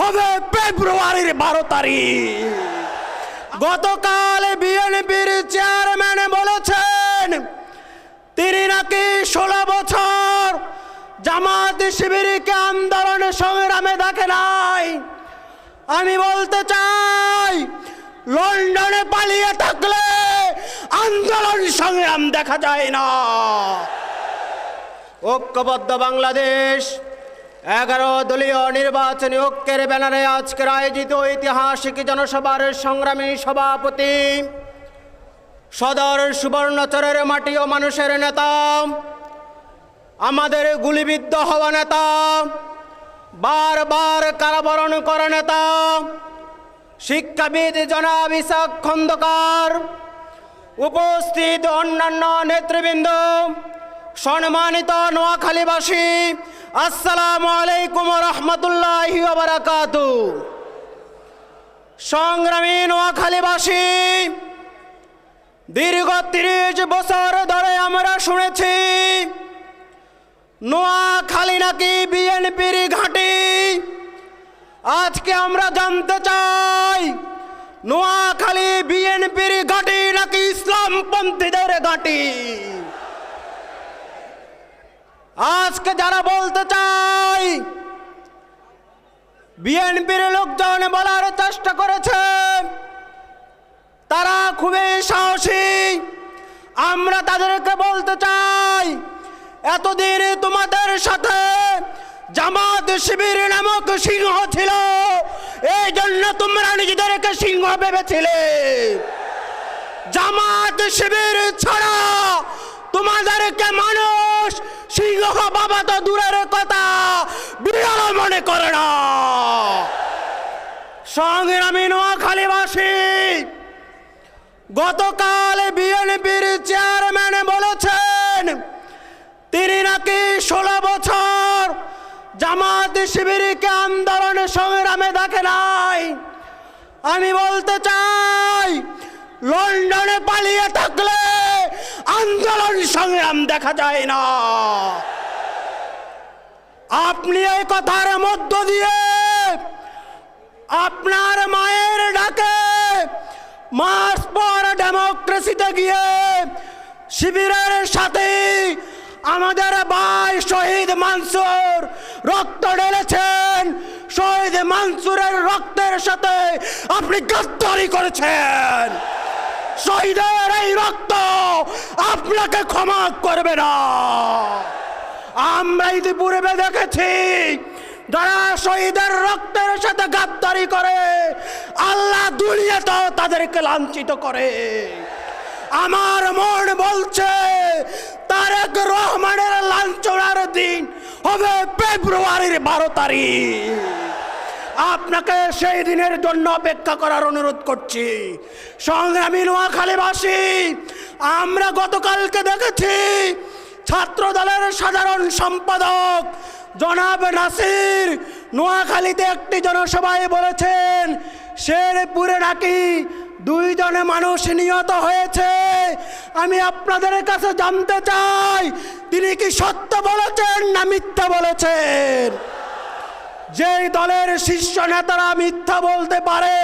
হবে ফেব্রুয়ারির বারো তারিখ। গতকাল বিএনপির চেয়ারম্যান বলেছেন, তিনি নাকি ষোলো বছর জামাত শিবিরকে আন্দোলন সংগ্রামে দেখে নাই। আমি বলতে চাই, লন্ডনে পালিয়ে থাকলে আন্দোলন সংগ্রাম দেখা যায় না। ঐক্যবদ্ধ বাংলাদেশ এগারো দলীয় নির্বাচনী ঐক্যের ব্যানারে আজকের আয়োজিত ঐতিহাসিক জনসভার সংগ্রামী সভাপতি সদর সুবর্ণচরের মাটি ও মানুষের নেতা, আমাদের গুলিবিদ্ধ হওয়া নেতা, বারবার কারাবরণ করা নেতা, শিক্ষাবিদ জনাব ইসাক খন্দকার, উপস্থিত অন্যান্য নেতৃবৃন্দ, সম্মানিত নোয়াখালীবাসী আসসালামু আলাইকুম রহমতুল্লাহ বারাকাত। সংগ্রামী নোয়াখালীবাসী, দীর্ঘ তিরিশ বছর ধরে আমরা শুনেছি, নোয়াখালী নাকি বিএনপির ঘাঁটি? আজকে আমরা জানতে চাই, নোয়াখালী বিএনপির ঘাঁটি নাকি ইসলামপন্থীদের ঘাঁটি? আজকে যারা বলতে চাই, বিএনপির লোকজন বলার চেষ্টা করেছে, তারা খুবই সাহসী। আমরা তাদেরকে বলতে চাই, এতদিন তোমাদের সাথে জামাত শিবির নামক সিংহ ছিল এই জন্য তোমরা নিজেদেরকে সিংহ ভেবেছিলে। জামাত শিবির ছাড়া তোমাদেরকে মানুষ সিংহ বাবা তো দূরের কথা। বিড়াল মনে করে না। সংগ্রামী নোয়াখালীবাসী। গতকাল বিএনপির চেয়ারম্যান বলেছেন, তিনি নাকি ষোলো বছর জামাত শিবিরকে আন্দোলন সংগ্রামে দেখে নাই। আমি বলতে চাই, লন্ডনে পালিয়ে থাকলে আন্দোলন সংগ্রাম দেখা যায় না। আপনি এই কথার মধ্য দিয়ে আপনার মায়ের ডাকে মাস পর ডেমোক্রেসিতে গিয়ে শিবিরের সাথে আমাদের ভাই শহীদ মানসুর রক্ত ঢেলেছেন। শহীদ মানসুরের রক্তের সাথে আপনি গাদ্দারি করেছেন। শহীদের এই রক্ত আপনাকে ক্ষমা করবে না। আমরা ইতিপূর্বে দেখেছি, যারা শহীদের রক্তের সাথে গাদ্দারি করে, আল্লাহ দুনিয়াতেও তাদেরকে লাঞ্ছিত করে। আমার মন বলছে, তারেক রহমানের লাঞ্ছনার দিন হবে ফেব্রুয়ারির বারো তারিখ। আপনাকে সেই দিনের জন্য অপেক্ষা করার অনুরোধ করছি। সংগ্রামী নোয়াখালীবাসী, আমরা গতকালকে দেখেছি ছাত্র দলের সাধারণ সম্পাদক জনাব নাসির নোয়াখালীতে একটি জনসভায় বলেছেন, শেরপুরে নাকি দুইজনে মানুষ নিহত হয়েছে। আমি আপনাদের কাছে জানতে চাই, তিনি কি সত্য বলেছেন না মিথ্যা বলেছেন? যেই দলের শীর্ষ নেতারা মিথ্যা বলতে পারে,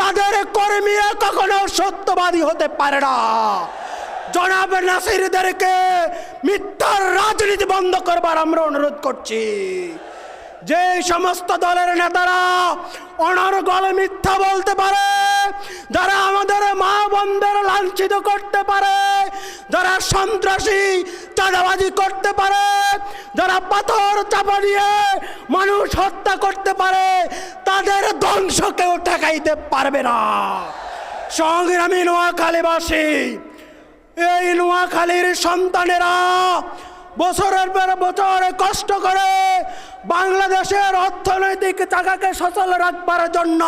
তাদের কর্মীরা কখনো সত্যবাদী হতে পারে না। জনাব নাসিরদেরকে মিথ্যার রাজনীতি বন্ধ করবার আমরা অনুরোধ করছি। যে সমস্ত দলের নেতারা অনর্গল মিথ্যা বলতে পারে, যারা লাঞ্ছিত করতে পারে, যারা সন্ত্রাসী চাঁদাবাজি করতে পারে, যারা পাথর চাপা দিয়ে মানুষ হত্যা করতে পারে, তাদের ধ্বংস কেউ ঠেকাইতে পারবে না। সংগ্রামী নোয়াখালীবাসী, এই নোয়াখালীর সন্তানেরা বছরের পর বছর কষ্ট করে বাংলাদেশের অর্থনৈতিক চাকাকে সচল রাখবার জন্য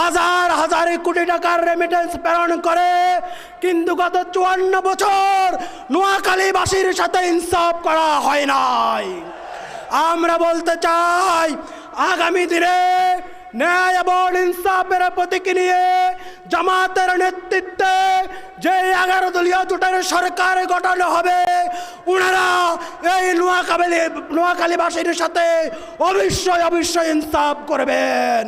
হাজার হাজার কোটি টাকার রেমিটেন্স প্রেরণ করে। কিন্তু গত চুয়ান্ন বছর নোয়াখালীবাসীর সাথে ইনসাফ করা হয় নাই। আমরা বলতে চাই, আগামী দিনে ন্যায় এবং ইনসাফের প্রতীক নিয়ে জামাতের নেতৃত্বে যে এগারো দলীয় জোটের সরকার গঠন হবে ওনারা এই নোয়াখালী নোয়াখালীবাসীর সাথে অবশ্যই অবশ্যই ইনসাফ করবেন।